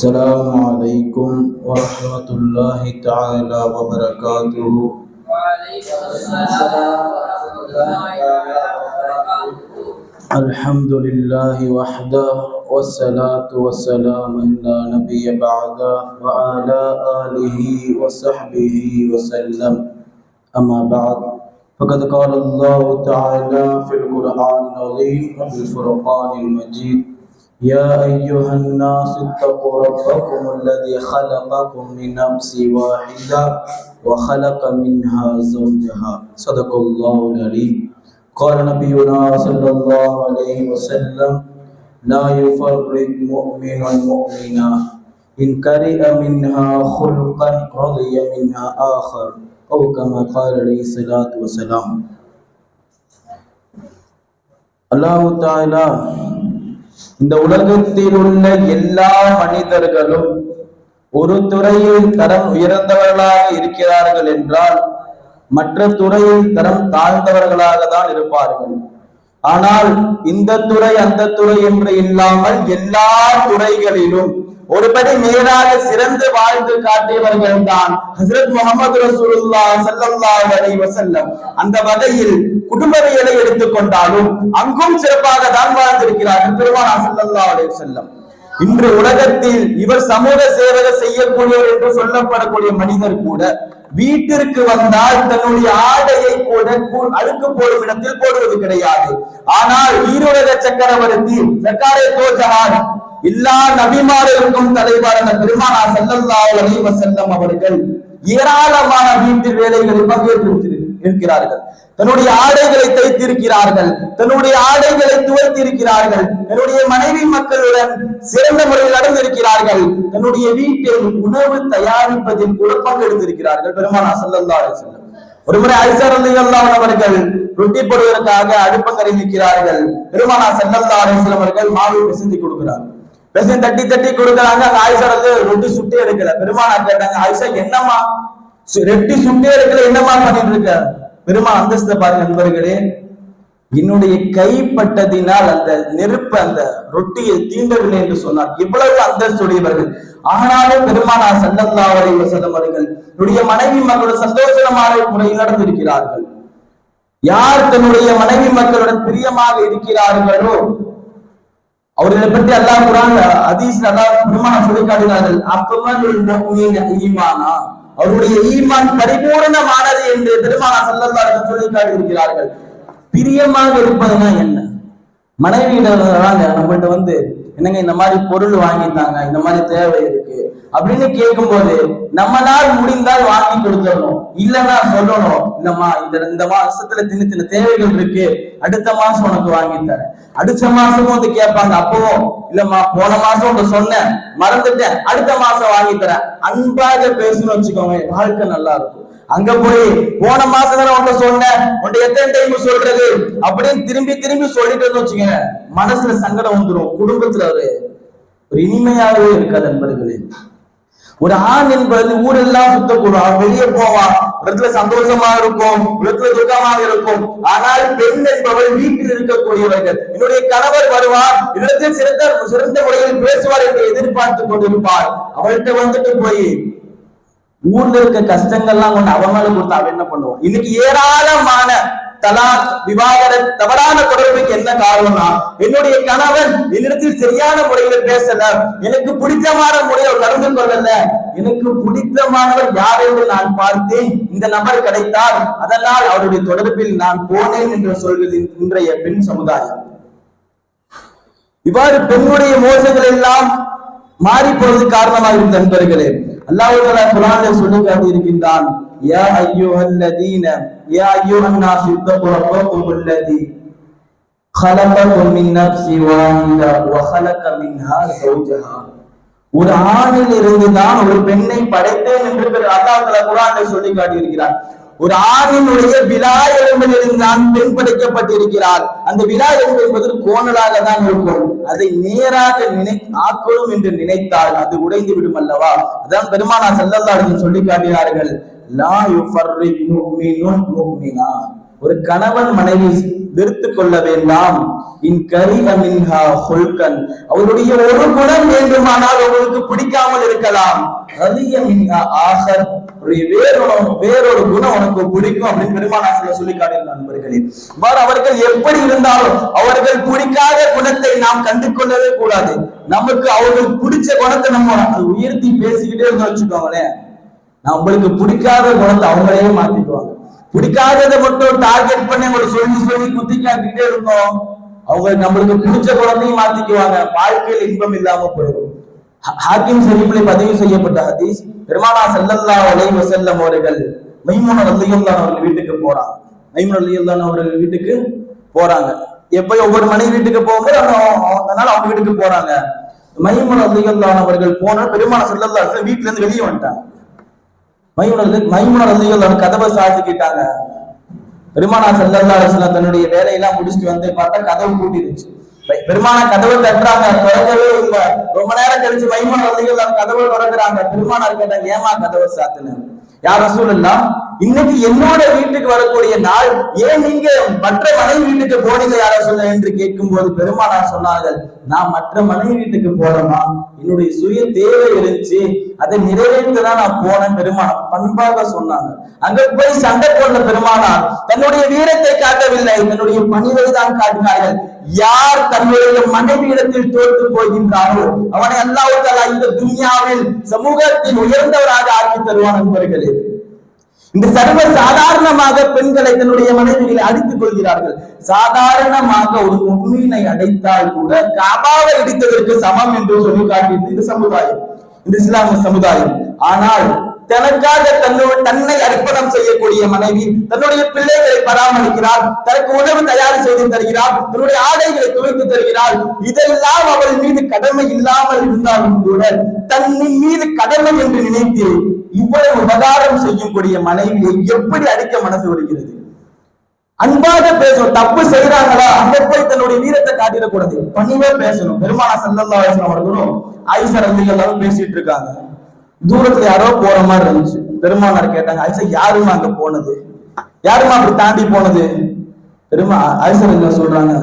السلام علیکم ورحمۃ اللہ تعالی وبرکاتہ الحمد للہ وحدہ والصلاة والسلام اللہ نبی بعد وعلى آلہ وصحبہ وسلم. اما بعد، فقد قال اللہ تعالی فی القرآن العظیم والفرقان المجید يا أيها الناس اتقوا ربكم الذي خلقكم من نفس واحدة وخلق منها زوجها. صدق الله العليم قال نبينا صلى الله عليه وسلم لا يفرق مؤمن مؤمنا إن كره منها خلقا رضي منها آخر. أو كما قال عليه الصلاة والسلام. الله تعالى இந்த உலகத்தில் உள்ள எல்லா மனிதர்களும் ஒரு துறையில் தரம் உயர்ந்தவர்களாக இருக்கிறார்கள் என்றால் மற்ற துறையில் தரம் தாழ்ந்தவர்களாக தான் இருப்பார்கள். ஆனால் இந்த துறை அந்த துறை என்று இல்லாமல் எல்லா துறைகளிலும் ஒருபடி மேலாக சிறந்து வாழ்ந்து காட்டியவர்கள் தான் ஹசரத் முகமது ரசூலுல்லா ஸல்லல்லாஹு அலைஹி வஸல்லம். அந்த வகையில் குடும்பவியலை எடுத்துக்கொண்டாலும் அங்கும் சிறப்பாக தான் வாழ்ந்திருக்கிறார்கள் பெருமானா ஸல்லல்லாஹு அலைஹி வஸல்லம். இன்று உலகத்தில் இவர் சமூக சேவக செய்யக்கூடியவர் என்று சொல்லப்படக்கூடிய மனிதர் கூட வீட்டிற்கு வந்தால் தன்னுடைய ஆடையை கூட அழுக்கு போடும் இடத்தில் போடுவது கிடையாது. ஆனால் ஈரோட சக்கரவர்த்தி சக்காரே தோஜஹான் எல்லா நபிமார்களுக்கும் தலைவரான பெருமானா ஸல்லல்லாஹு அலைஹி செல்லம் அவர்கள் ஏராளமான வீட்டு வேலைகளில் பங்கேற்று இருக்கிறார்கள். தன்னுடைய ஆடைகளை தைத்திருக்கிறார்கள் தன்னுடைய ஆடைகளை துவைத்திருக்கிறார்கள் தன்னுடைய மனைவி மக்களுடன் சிறந்த முறையில் நடந்திருக்கிறார்கள் தன்னுடைய வீட்டில் உணவு தயாரிப்பதில் கூட பங்கெடுத்திருக்கிறார்கள் பெருமானா செல்லல்லா செல்லம் வஸல்லம். ஒருமுறை ஐசர் அவர்கள் ரொட்டி போடுவதற்காக அடுப்பங்கரை நிற்கிறார்கள். பெருமானா செல்லல்லா அலைஹி அவர்கள் மாவு பிசைந்து கொடுக்கிறார்கள். பிசைந்து தட்டி தட்டி கொடுக்குறாங்க. அந்த ஆயிஷா வந்து ரொட்டி சுட்டே எடுக்கல. பெருமானா கேட்டாங்க ஆயிஷா என்னம்மா? ரெட்டி சுட்டே எடுக்கல என்னம்மா பண்ணிட்டு இருக்க பெருமாள் அந்தஸ்த பாருங்க நண்பர்களே. என்னுடைய கைப்பட்டதினால் அந்த நெருப்பு அந்த ரொட்டியை தீண்டவில்லை என்று சொன்னார். இவ்வளவு அந்தஸ்துடையவர்கள். ஆனாலும் பெருமானார் சல்லல்லாஹு அலைஹி வஸல்லம் அவர்கள் என்னுடைய மனைவி மக்களுடன் சந்தோஷமான முறையில் நடந்திருக்கிறார்கள். யார் தன்னுடைய மனைவி மக்களுடன் பிரியமாக இருக்கிறார்களோ அவர்களை பற்றி அல்லாஹ் குரான் ஹதீஸ்ல அல்லாஹ் பெருமான சொல்லி காட்டினார்கள் அக்மலுல் ஈமானா? அவருடைய ஈமான் பரிபூர்ணமானது என்று பெருமானா ஸல்லல்லாஹு சொல்லி காட்டியிருக்கிறார்கள் பிரியமாக இருப்பதுனா என்ன? மனைவியிடம் வராங்க நம்மள்ட்ட வந்து என்னங்க இந்த மாதிரி பொருள் வாங்கிட்டாங்க இந்த மாதிரி தேவை இருக்கு அப்படின்னு கேட்கும்போது நம்மளால் முடிந்தால் வாங்கி கொடுத்துடணும். இல்லைன்னா சொல்லணும் இல்லம்மா இந்த இந்த மாசத்துல சின்ன சின்ன தேவைகள் இருக்கு அடுத்த மாசம் உனக்கு வாங்கி தரேன். அடுத்த மாசமும் வந்து கேட்பாங்க அப்பவும் இல்லம்மா போன மாசம் உங்க சொன்னேன் மறந்துட்டேன் அடுத்த மாசம் வாங்கி தரேன். அன்பாக பேசணும்னு வச்சுக்கோங்க வாழ்க்கை நல்லா இருக்கும். அங்க போய் போன மாசம் தானே உன்ட்ட சொன்னேன். உன்ட்ட எத்தனை டைம் சொல்றது? அப்படின்னு திரும்பி திரும்பி சொல்லிட்டு வச்சுங்க வச்சுக்கோங்க. மனசுல சங்கடம் வந்துடும் குடும்பத்துல ஒரு ஒரு இனிமையாகவே இருக்காது நண்பர்களே. ஒரு ஆண் என்பது ஊரெல்லாம் சுத்தக்கூடும். அவன் வெளியே போவான் இடத்துல சந்தோஷமா இருக்கும். இடத்துல துக்கமாக இருக்கும். ஆனால் பெண் என்பவள் வீட்டில் இருக்கக்கூடியவர்கள். என்னுடைய கணவர் வருவார். இடத்தில் சிறந்த சிறந்த முறையில் பேசுவார் என்று எதிர்பார்த்து கொண்டிருப்பார். அவள்கிட்ட வந்துட்டு போய் ஊர்ல இருக்க கஷ்டங்கள்லாம் கொண்டு அவன் மேல கொடுத்து அவன் என்ன பண்ணுவான்? இன்னைக்கு ஏராளமான தலா விவாகர தவறான தொடர்புக்கு என்ன காரணம்னா என்னுடைய கணவன் என்னிடத்தில் சரியான முறையில பேசல எனக்கு பிடித்தமான முறையில் நடந்து கொள்ளல எனக்கு பிடித்தமானவர் யார் என்று நான் பார்த்தேன். இந்த நபர் கிடைத்தால் அதனால் அவருடைய தொடர்பில் நான் போனேன் என்று சொல்வது இன்றைய பெண் சமுதாயம். இவ்வாறு பெண்ணுடைய மோசங்கள் எல்லாம் மாறி போவது காரணமாக இருந்த நண்பர்களே அல்லாஹ் தஆலா குர்ஆனில் சொல்லி காட்டியிருக்கின்றான் யா அய்யுஹல்லதீன யா அய்யுஹன் நாஸ் இத்தகு ரப்பக்கும் அல்லதி خلقكم من نفس واحدة وخلق منها زوجها ஒரு ஆணில் இருந்து தான் ஒரு பெண்ணை படைத்தேன் என்று பெரு- அல்லாஹ் தஆலா குர்ஆனில் சொல்லி காட்டியிருக்கிறார் ஒரு ஆணினுடைய விழா எலும்பிலிருந்தான் இருந்து தான் பெண் படைக்கப்பட்டிருக்கிறார் அந்த விழா எலும்பு என்பது கோணலாக தான் இருக்கும். அதை நேராக நினை ஆக்கணும் என்று நினைத்தால் அது உடைந்து விடும் அல்லவா? அதான் பெருமானா ஸல்லல்லாஹு சொல்லி காட்டினார்கள். ஒரு கணவன் மனைவி வெறுத்து கொள்ள வேண்டாம். இன் கரிக மின்ஹா ஹுல்கன். அவருடைய ஒரு குணம் வேண்டுமானால் உங்களுக்கு பிடிக்காமல் இருக்கலாம். கரிய மின்ஹா ஆகர் வேறொரு வேறொரு குணம் உனக்கு பிடிக்கும் அப்படின்னு பெருமானாசல சொல்லி காட்டியிருந்த நண்பர்களே அவர்கள் எப்படி இருந்தாலும் அவர்கள் பிடிக்காத குணத்தை நாம் கண்டு கொள்ளவே கூடாது. நமக்கு அவர்களுக்கு பிடிச்ச குணத்தை நம்ம அது உயர்த்தி பேசிக்கிட்டே இருந்தோம் வச்சுக்கோங்களேன். நம்மளுக்கு பிடிக்காத குணத்தை அவங்களையே மாத்திக்குவாங்க. பிடிக்காததை மட்டும் டார்கெட் பண்ணி அவங்களை சொல்லி சொல்லி குத்தி காட்டிக்கிட்டே இருந்தோம். அவங்க நம்மளுக்கு பிடிச்ச குணத்தையும் மாத்திக்குவாங்க. வாழ்க்கையில் இன்பம் இல்லாம போயிடும். ஹாக்கிம் ஷரீஃபிலே பதிவு செய்யப்பட்ட ஹதீஸ் பெருமானா செல்லல்லா அலை வசல்லம் அவர்கள் மைமூன ரலியல்லாஹு அவர்கள் வீட்டுக்கு போறாங்க. மைமூன் ரலியல்லாஹு அவர்கள் வீட்டுக்கு போறாங்க. எப்ப ஒவ்வொரு மனைவி வீட்டுக்கு போகும்போது அவங்க அதனால அவங்க வீட்டுக்கு போறாங்க. மைமூன் ரலியல்லாஹு அவர்கள் போன பெருமான செல்லல்லா வீட்டுல இருந்து வெளியே வந்துட்டாங்க. மைமுனர் மைமுனர் ரலியல்லாஹு கதவை சாத்திக்கிட்டாங்க. பெருமானா செல்லல்லா அலைஹி தன்னுடைய வேலையெல்லாம் முடிச்சுட்டு வந்து பார்த்தா கதவு கூட்டிருச்சு பெருமானா கதவை தட்டுறாங்க திறக்கவே இல்ல. ரொம்ப நேரம் கழிச்சு மைமுனர் வந்தீங்க கதவை திறக்கிறாங்க. பெருமானார் கேட்டாங்க ஏமா கதவை சாத்துன்னு யார் ரசூலுல்லா இன்னைக்கு என்னோட வீட்டுக்கு வரக்கூடிய நாள் ஏன் நீங்க மற்ற மனைவி வீட்டுக்கு போனீங்க யார சொல்ல என்று கேட்கும் போது பெருமானார் சொன்னார்கள் நான் மற்ற மனைவி வீட்டுக்கு போறேமா என்னுடைய சுய தேவை இருந்துச்சு. அதை நிறைவேற்றதான் நான் போனேன் பெருமானார் பண்பாக சொன்னாங்க அங்க போய் சண்டை போடல பெருமானார் தன்னுடைய வீரத்தை காட்டவில்லை. தன்னுடைய பணிவை தான் காட்டினார்கள். யார் தன்னுடைய மனைவியிடத்தில் தோற்று போகின்றாரோ அவனை அல்லாஹ் இந்த துன்யாவில் சமூகத்தின் உயர்ந்தவராக ஆக்கி தருவான் நண்பர்களே. இந்த சர்வ சாதாரணமாக பெண்களை தன்னுடைய மனைவிகளை அடித்துக் கொள்கிறார்கள். சாதாரணமாக ஒரு உண்மையினை அடைத்தால் கூட காபாவை இடித்ததற்கு சமம் என்று சொல்லி காட்டியது இந்த சமுதாயம் இந்த இஸ்லாமிய சமுதாயம். ஆனால் தனக்காக தன்னோட தன்னை அர்ப்பணம் செய்யக்கூடிய மனைவி தன்னுடைய பிள்ளைகளை பராமரிக்கிறார் தனக்கு உணவு தயார் செய்து தருகிறார் தன்னுடைய ஆடைகளை துவைத்து தருகிறார் இதெல்லாம் அவள் மீது கடமை இல்லாமல் இருந்தாலும் கூட தன்னின் மீது கடமை என்று நினைத்து இவ்வளவு உபகாரம் செய்யக்கூடிய மனைவியை எப்படி அடிக்க மனசு வருகிறது? அன்பாக பேசணும் தப்பு செய்யறாங்களா அங்க போய் தன்னுடைய வீரத்தை காட்டிடக்கூடாது. பணிவா பேசணும். பெருமானா சல்லல்லா அவர்களும் ஐசர் ரலியல்லாஹு பேசிட்டு இருக்காங்க. தூரத்துல யாரோ போற மாதிரி இருந்துச்சு. பெருமானார் கேட்டாங்க ஆயிஷா யாருமா அங்க போனது? யாருமா அப்படி தாண்டி போனது? பெருமா ஐசர் அல்ல சொல்றாங்க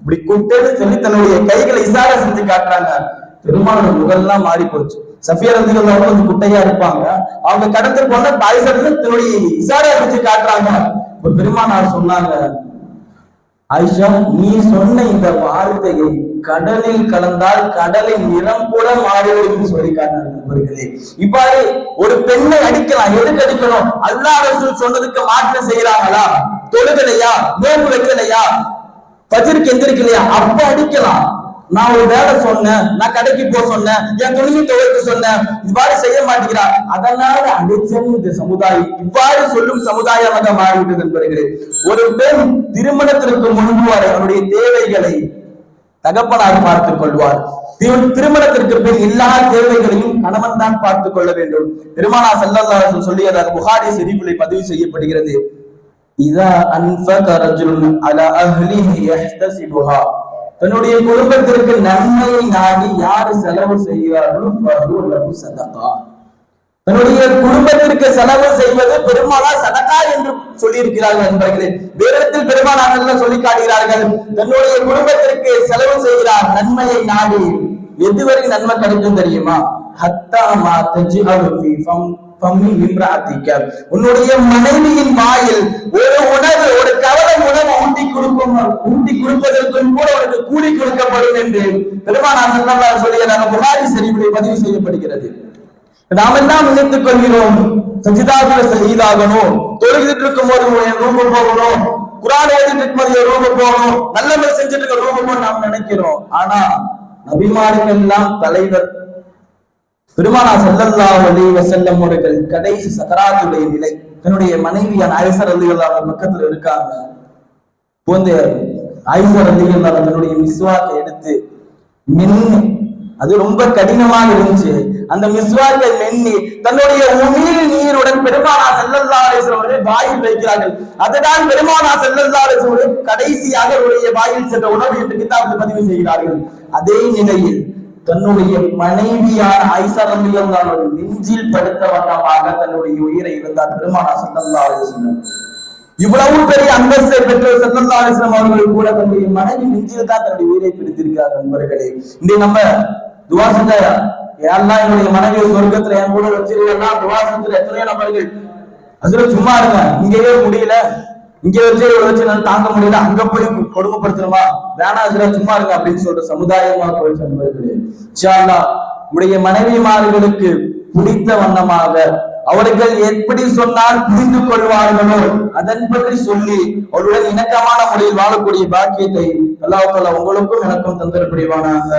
இப்படி குட்டேன்னு சொல்லி தன்னுடைய கைகளை இசாரா செஞ்சு காட்டுறாங்க. பெருமானோட முகல்லாம் மாறி போச்சு சஃபியா அவங்க கொஞ்சம் குட்டையா இருப்பாங்க. அவங்க கடந்து போன ஆயிஷா தன்னுடைய இசாரா வச்சு காட்டுறாங்க. இப்ப பெருமானார் சொன்னாங்க ஆயிஷா நீ சொன்ன இந்த வார்த்தையை கடலில் கலந்தால் கடலின் நிறம் கூட மாறிவிடும் சொல்லி காட்டினார் நண்பர்களே. இவ்வாறு ஒரு பெண்ணை அடிக்கலாம். எதுக்கு அடிக்கணும்? அல்லா அரசு சொன்னதுக்கு மாற்றம் செய்யறாங்களா தொழுகலையா? நோன்பு வைக்கலையா? பஜருக்கு எந்திரிக்கலையா? அப்ப அடிக்கலாம். நான் ஒரு வேலை சொன்னேன் நான் கடைக்கு போக சொன்னேன் என் துணியை துவைக்க சொன்னேன். இவ்வாறு செய்ய மாட்டேங்கிறா. அதனால அடிச்சேன்னு இந்த சமுதாயம். இவ்வாறு சொல்லும் சமுதாயமாக மாறிவிட்டது நண்பர்களே ஒரு பெண் திருமணத்திற்கு முன்பு வரை அவருடைய தேவைகளை தகப்பனார் பார்த்துக் கொள்வார். திருமணத்திற்கு பின் எல்லா தேவைகளையும் கணவன் தான் பார்த்துக் கொள்ள வேண்டும். பெருமானா செல்லல்லாசன் சொல்லியதாக புகாரி செறிவுகளை பதிவு செய்யப்படுகிறது. இதா அன்ஃபக ரஜுலுன் அலா அஹ்லிஹி யஹ்தசிபுஹா. தன்னுடைய குடும்பத்திற்கு நன்மையை நாடி யார் செலவு செய்கிறார்களோ சதகா. தன்னுடைய குடும்பத்திற்கு செலவு செய்வது பெருமானா சதகா என்று சொல்லியிருக்கிறார்கள் நண்பர்களே. வேறத்தில் பெருமானார்கள் சொல்லி காட்டுகிறார்கள். தன்னுடைய குடும்பத்திற்கு செலவு செய்கிறார் நன்மையை நாடி எதுவரை நன்மை கிடைக்கும் தெரியுமா? ஹத்தா மா தஜ்அலு உன்னுடைய மனைவியின் வாயில் ஒரு உணவு ஒரு கவலம் உணவு ஊட்டி கொடுக்கும் ஊட்டி கொடுப்பதற்கும் கூட உனக்கு கூலி கொடுக்கப்படும் என்று பெருமானா சொல்லிய சொல்லியதாக புகாரி ஷரீஃபிலே பதிவு செய்யப்படுகிறது. நாம் எல்லாம் நினைத்துக் கொள்கிறோம் சஜிதாவுல சகிதாகணும். தொழுகிட்டு இருக்கும் போது என் போகணும். குரான் எழுதிட்டு இருக்கும் போது என் போகணும். நல்ல செஞ்சுட்டு இருக்க ரூபமும் போகணும் நாம் நினைக்கிறோம். ஆனா நபிமாருக்கெல்லாம் தலைவர் பெருமானா செல்லல்லா அலி வசல்லம் அவர்கள் கடைசி சக்கராத்துடைய நிலை தன்னுடைய மனைவியான ஐசர் ரலியல்லாஹு அன்ஹா பக்கத்துல இருக்காங்க. போந்த ஐசர் ரலியல்லாஹு அன்ஹா தன்னுடைய மிஸ்வாக்கை எடுத்து மென்னு அது ரொம்ப கடினமாக இருந்துச்சு. அந்த மிஸ்வாக்கை மென்னி தன்னுடைய உமிழ் நீருடன் பெருமானா செல்லல்லா அலைஹி அவர்கள் வாயில் வைக்கிறார்கள். அதுதான் பெருமானா செல்லல்லா அலைஹி கடைசியாக அவருடைய வாயில் சென்ற உணவு என்று கிதாபில் பதிவு செய்கிறார்கள். அதே நிலையில் தன்னுடைய மனைவியான ஆயிஷா ரலியல்லாஹு நெஞ்சில் படுத்த வண்ணமாக தன்னுடைய உயிரை இருந்தார் பெருமானா ஸல்லல்லாஹு அலைஹி இவ்வளவு பெரிய அந்தஸ்தை பெற்ற செல்லல்லா அலிஸ்லாம் அவர்கள் கூட தன்னுடைய மனைவி நெஞ்சில் தான் தன்னுடைய உயிரை பிடித்திருக்கிறார் நண்பர்களே. இந்த நம்ம துவா செஞ்சாயா என்னுடைய மனைவி சொர்க்கத்துல என் கூட வச்சிருக்கா துவா செஞ்சு எத்தனையோ நபர்கள். அதுல சும்மா இருங்க இங்கேயே முடியல. இங்க வச்சு இவ்வளவு வச்சு நான் தாங்க முடியல. அங்க போய் கொடுமைப்படுத்தணுமா? வேணா அதுல சும்மா இருங்க அப்படின்னு சொல்ற சமுதாயமா போயிடுச்சு நண்பர்களே. உடைய மனைவிமார்களுக்கு பிடித்த வண்ணமாக அவர்கள் எப்படி சொன்னால் புரிந்து கொள்வார்களோ அதன் பற்றி சொல்லி அவருடன் இணக்கமான முறையில் வாழக்கூடிய பாக்கியத்தை அல்லாஹ் உங்களுக்கும் எனக்கும் தந்தல் புரிவானாக.